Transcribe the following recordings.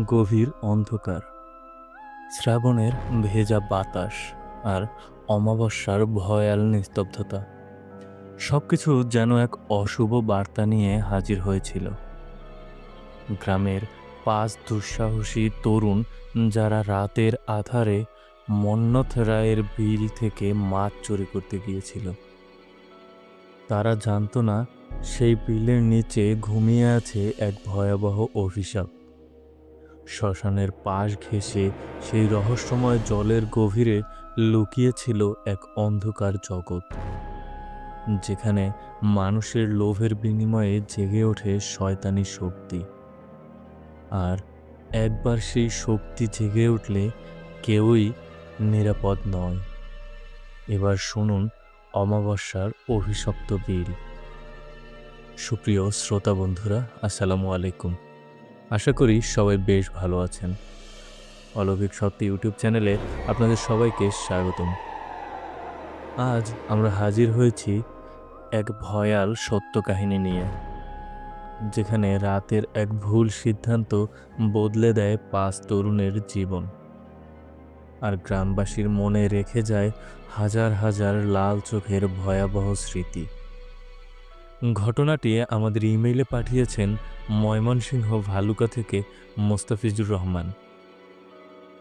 গভীর অন্ধকার। শ্রাবণের ভেজা বাতাস আর অমাবস্যার ভয়াল নিস্তব্ধতা। সবকিছু যেন এক অশুভ বার্তা নিয়ে হাজির হয়েছিল। গ্রামের পাঁচ দুঃসাহসী তরুণ যারা রাতের আধারে মন্নত রায়ের বিল থেকে মাছ চুরি করতে গিয়েছিল। তারা জানতো না সেই বিলের নিচে ঘুমিয়ে আছে এক ভয়াবহ অভিশাপ। শ্মশানের পাশ ঘেঁষে সেই রহস্যময় জলের গভীরে লুকিয়েছিল এক অন্ধকার জগৎ, যেখানে মানুষের লোভের বিনিময়ে জেগে ওঠে শয়তানি শক্তি। আর একবার সেই শক্তি জেগে উঠলে কেউই নিরাপদ নয়। এবার শুনুন অমাবস্যার অভিশপ্ত বিল। সুপ্রিয় শ্রোতা বন্ধুরা, আসসালামু আলাইকুম। আশা করি সবাই বেশ ভালো আছেন। অলৌকিক সত্য ইউটিউব চ্যানেলে আপনাদের সবাইকে স্বাগতম। আজ আমরা হাজির হয়েছি এক ভয়াল সত্য কাহিনী নিয়ে, যেখানে রাতের এক ভুল সিদ্ধান্ত বদলে দেয় পাঁচ তরুণের জীবন। আর গ্রামবাসীর মনে রেখে যায় হাজার হাজার লাল চোখের ভয়াবহ স্মৃতি। ঘটনাটি আমাদের ইমেইলে পাঠিয়েছেন ময়মনসিংহ ভালুকা থেকে মোস্তাফিজুর রহমান।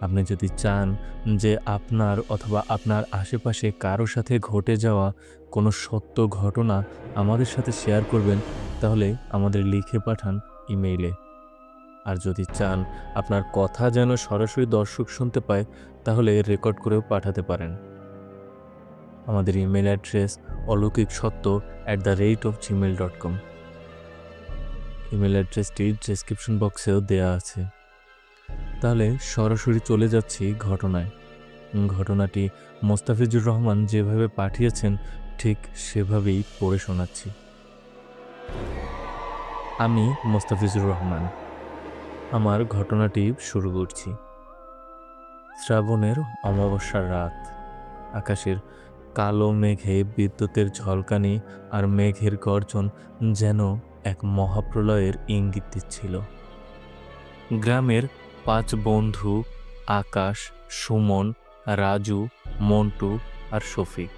আপনি যদি চান যে আপনার অথবা আপনার আশেপাশে কারও সাথে ঘটে যাওয়া কোনো সত্য ঘটনা আমাদের সাথে শেয়ার করবেন, তাহলে আমাদের লিখে পাঠান ইমেইলে। আর যদি চান আপনার কথা যেন সরাসরি দর্শক শুনতে পায়, তাহলে রেকর্ড করেও পাঠাতে পারেন। আমাদের ইমেল অ্যাড্রেস অলৌকিক সত্য at the rate of Gmail dot com email অ্যাড্রেসটি ডেসক্রিপশন বক্সেও দেয়া আছে। তাহলে সরাসরি চলে যাচ্ছি ঘটনায়। ঘটনাটি মোস্তাফিজুর রহমান যেভাবে পাঠিয়েছেন, ঠিক সেভাবেই পড়ে শোনাচ্ছি। আমি মোস্তাফিজুর রহমান। আমার ঘটনাটি শুরু করছি। শ্রাবণের অমাবস্যার রাত। আকাশের কালো মেঘে বিদ্যুতের ঝলকানি আর মেঘের গর্জন যেন এক মহাপ্রলয়ের ইঙ্গিত দিচ্ছিল। গ্রামের পাঁচ বন্ধু, আকাশ, সুমন, রাজু, মন্টু আর শফিক।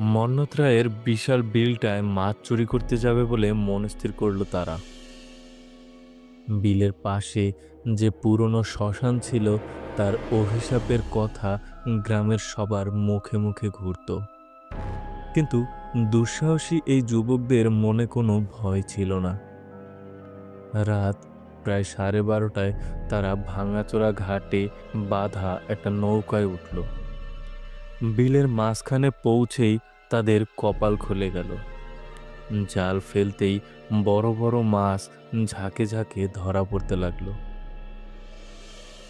মন্নত রায়ের বিশাল বিলটায় মাছ চুরি করতে যাবে বলে মনস্থির করল তারা। বিলের পাশে যে পুরনো শ্মশান ছিল, তার অভিশাপের কথা গ্রামের সবার মুখে মুখে ঘুরত। কিন্তু দুঃসাহসী এই যুবকদের মনে কোনো ভয় ছিল না। রাত প্রায় সাড়ে বারোটায় তারা ভাঙাচোরা ঘাটে বাঁধা একটা নৌকায় উঠল। বিলের মাঝখানে পৌঁছেই তাদের কপাল খুলে গেল। জাল ফেলতেই বড় বড় মাছ ঝাঁকে ঝাঁকে ধরা পড়তে লাগল।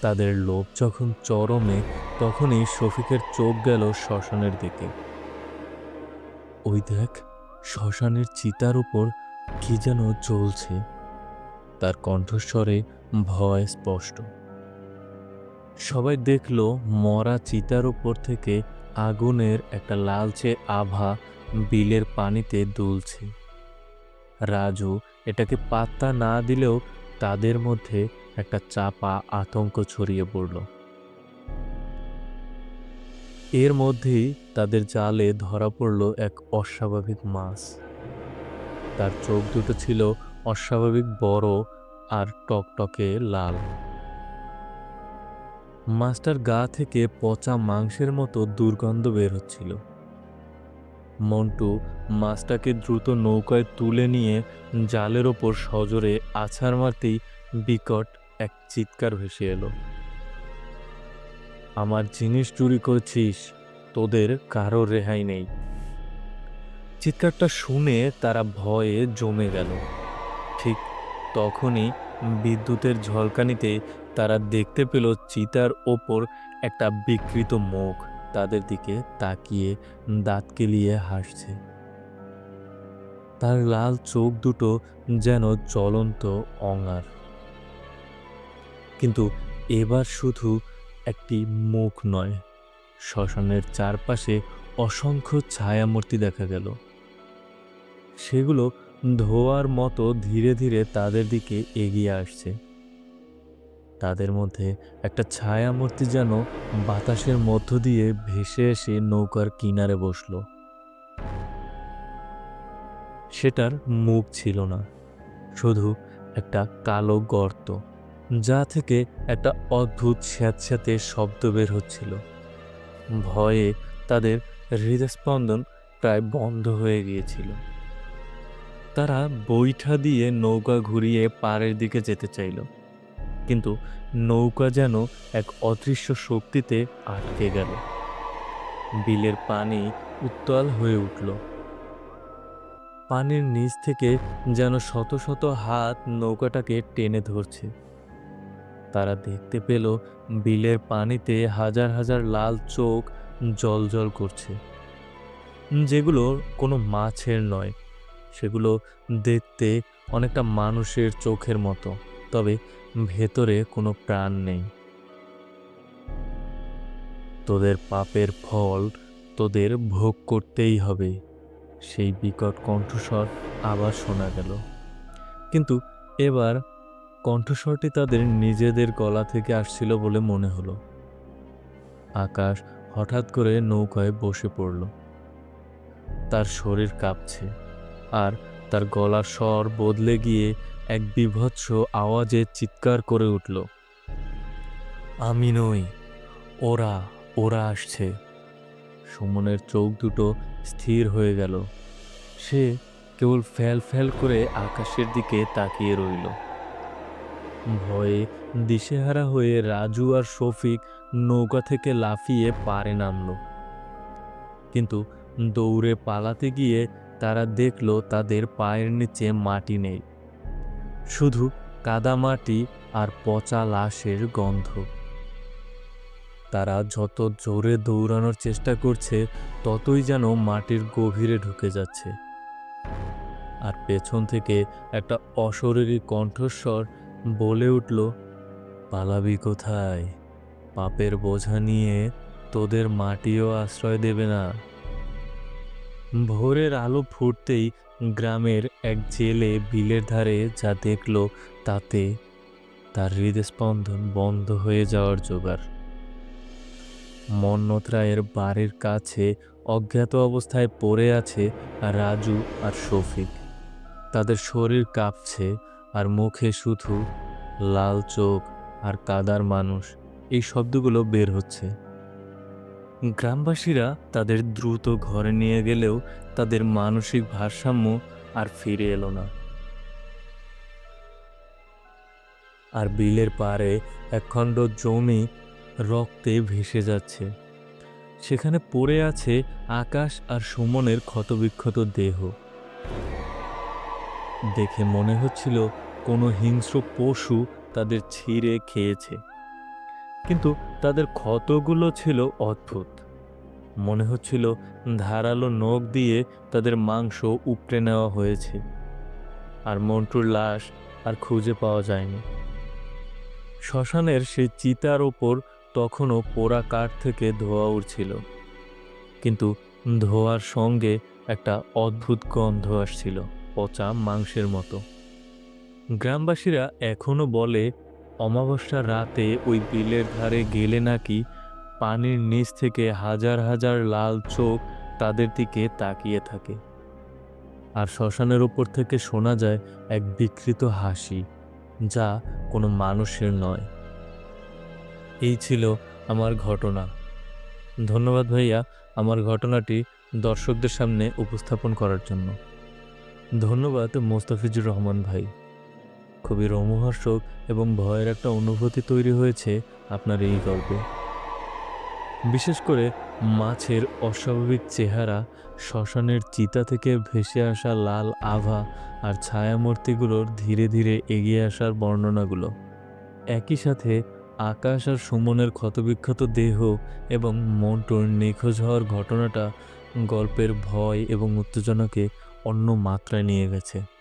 তাদের লোভ যখন চরমে, তখনই শফিকের চোখ গেল শ্মশানের দিকে। ওই দেখ, শ্মশানের চিতার উপর কি যেন চলছে তার কণ্ঠস্বরে ভয় স্পষ্ট। সবাই দেখল মরা চিতার উপর থেকে আগুনের একটা লালচে আভা বিলের পানিতে দুলছে। রাজু এটাকে পাত্তা না দিলেও তাদের মধ্যে একটা চাপা আতঙ্ক ছড়িয়ে পড়ল। এর মধ্যেই তাদের জালে ধরা পড়ল এক অস্বাভাবিক মাছ। তার চোখ দুটো ছিল অস্বাভাবিক বড় আর টকটকে লাল। মাছটার গা থেকে পচা মাংসের মতো দুর্গন্ধ বের হচ্ছিল। মন্টু মাছটাকে দ্রুত নৌকায় তুলে নিয়ে জালের ওপর সজোরে আছাড় মারতেই বিকট এক চিৎকার ভেসে এলো। আমার জিনিস চুরি করছিস, তোদের কারও রেহাই নেই। চিৎকারটা শুনে তারা ভয়ে জমে গেল। ঠিক তখনই বিদ্যুতের ঝলকানিতে তারা দেখতে পেল চিতার ওপর একটা বিকৃত মুখ। তাদের দিকে তাকিয়ে দাঁত কেলিয়ে হাসছে। তার লাল চোখ দুটো যেন জ্বলন্ত অঙ্গার কিন্তু এবার শুধু একটি মুখ নয়, শ্মশানের চারপাশে অসংখ্য ছায়ামূর্তি দেখা গেল। সেগুলো ধোয়ার মতো ধীরে ধীরে তাদের দিকে এগিয়ে আসছে। তাদের মধ্যে একটা ছায়ামূর্তি যেন বাতাসের মধ্য দিয়ে ভেসে এসে নৌকার কিনারে বসল। সেটার মুখ ছিল না, শুধু একটা কালো গর্ত, যা থেকে একটা অদ্ভুত স্যাঁতস্যাঁতে শব্দ বের হচ্ছিল। ভয়ে তাদের হৃদস্পন্দন প্রায় বন্ধ হয়ে গিয়েছিল। তারা বৈঠা দিয়ে নৌকা ঘুরিয়ে পাড়ের দিকে যেতে চাইল। কিন্তু নৌকা যেন এক অদৃশ্য শক্তিতে আটকে গেল। বিলের পানি উত্তাল হয়ে উঠল। পানির নিচ থেকে যেন শত শত হাত নৌকাটাকে টেনে ধরছে। তারা দেখতে পেল বিলের পানিতে হাজার হাজার লাল চোখ জল জল করছে। যেগুলো কোনো মাছের নয়, সেগুলো দেখতে অনেকটা মানুষের চোখের মতো। তবে ভেতরে কোনো প্রাণ নেই। তোদের পাপের ফল তোদের ভোগ করতেই হবে। সেই বিকট কণ্ঠস্বর আবার শোনা গেল। কিন্তু এবার কণ্ঠস্বরটি তাদের নিজেদের গলা থেকে আসছিল বলে মনে হলো। আকাশ হঠাৎ করে নৌকায় বসে পড়ল। তার শরীর কাঁপছে আর তার গলার স্বর বদলে গিয়ে এক বিভৎস আওয়াজে চিৎকার করে উঠল। আমি নই, ওরা ওরা আসছে। সুমনের চোখ দুটো স্থির হয়ে গেল। সে কেবল ফ্যাল ফ্যাল করে আকাশের দিকে তাকিয়ে রইল। ভয়ে দিশেহারা হয়ে রাজু আর শফিক নৌকা থেকে লাফিয়ে পারে নামল। কিন্তু দৌড়ে পালাতে গিয়ে তারা দেখল তাদের পায়ের নিচে মাটি নেই। শুধু কাদামাটি আর পচা লাশের গন্ধ। তারা যত জোরে দৌড়ানোর চেষ্টা করছে, ততই যেন মাটির গভীরে ঢুকে যাচ্ছে। আর পেছন থেকে একটা অশরীরী কণ্ঠস্বর বলে উঠল, পালাবি কোথায়? পাপের বোঝা নিয়ে তোদের মাটিও আশ্রয় দেবে না। ভোরের আলো ফুটতেই গ্রামের এক জেলে বিলের ধারে যা দেখল, তাতে তার হৃদস্পন্দন বন্ধ হয়ে যাওয়ার জোগাড়। মন্নত রায়ের বাড়ির কাছে অজ্ঞাত অবস্থায় পড়ে আছে রাজু আর শফিক। তাদের শরীর কাঁপছে আর মুখে শুধু লাল চোখ আর কাদার মানুষ। এই শব্দগুলো বের হচ্ছে। গ্রামবাসীরা তাদের দ্রুত ঘরে নিয়ে গেলেও তাদের মানসিক ভারসাম্য আর ফিরে এলো না। আর বিলের পাড়ে একখণ্ড জমি রক্তে ভেসে যাচ্ছে। সেখানে পড়ে আছে আকাশ আর সুমনের ক্ষতবিক্ষত দেহ। দেখে মনে হচ্ছিল কোনো হিংস্র পশু তাদের ছিঁড়ে খেয়েছে। কিন্তু তাদের ক্ষতগুলো ছিল অদ্ভুত। মনে হচ্ছিল ধারালো নখ দিয়ে তাদের মাংস উপড়ে নেওয়া হয়েছে, আর মন্টুর লাশ আর খুঁজে পাওয়া যায়নি। শ্মশানের সেই চিতার ওপর তখনও পোড়া কাঠ থেকে ধোয়া উঠছিল কিন্তু ধোয়ার সঙ্গে একটা অদ্ভুত গন্ধ আসছিল, পচা মাংসের মতো। গ্রামবাসীরা এখনও বলে অমাবস্যার রাতে ওই বিলের ধারে গেলে নাকি পানির নিচ থেকে হাজার হাজার লাল চোখ তাদের দিকে তাকিয়ে থাকে। আর শ্মশানের ওপর থেকে শোনা যায় এক বিকৃত হাসি, যা কোনো মানুষের নয়। এই ছিল আমার ঘটনা। ধন্যবাদ ভাইয়া আমার ঘটনাটি দর্শকদের সামনে উপস্থাপন করার জন্য। ধন্যবাদ মোস্তাফিজুর রহমান ভাই। খুবই রোমহর্ষক এবং ভয়ের একটা অনুভূতি তৈরি হয়েছে আপনার এই গল্পে। বিশেষ করে মাছের অস্বাভাবিক চেহারা, শ্মশানের চিতা থেকে ভেসে আসা লাল আভা আর ছায়ামূর্তিগুলোর ধীরে ধীরে এগিয়ে আসার বর্ণনাগুলো। একই সাথে আকাশ আর সুমনের ক্ষতবিক্ষত দেহ এবং মন্টুর নিখোঁজ হওয়ার ঘটনাটা গল্পের ভয় এবং উত্তেজনাকে অন্য মাত্রায় নিয়ে গেছে।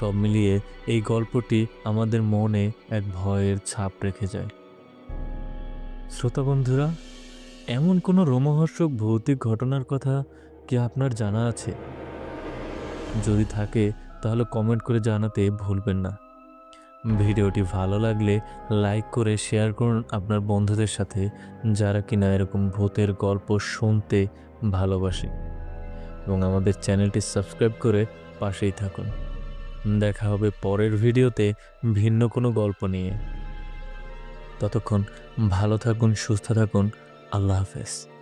সব মিলিয়ে এই গল্পটি আমাদের মনে এক ভয়ের ছাপ রেখে যায়। শ্রোতা বন্ধুরা, এমন কোনো রোমহর্ষক ভৌতিক ঘটনার কথা কি আপনার জানা আছে? যদি থাকে, তাহলে কমেন্ট করে জানাতে ভুলবেন না। ভিডিওটি ভালো লাগলে লাইক করে শেয়ার করুন আপনার বন্ধুদের সাথে, যারা কিনা এরকম ভূতের গল্প শুনতে ভালোবাসে। এবং আমাদের চ্যানেলটি সাবস্ক্রাইব করে পাশেই থাকুন। দেখা হবে পরের ভিডিওতে ভিন্ন কোনো গল্প নিয়ে। ততক্ষণ ভালো থাকুন, সুস্থ থাকুন। আল্লাহ হাফেজ।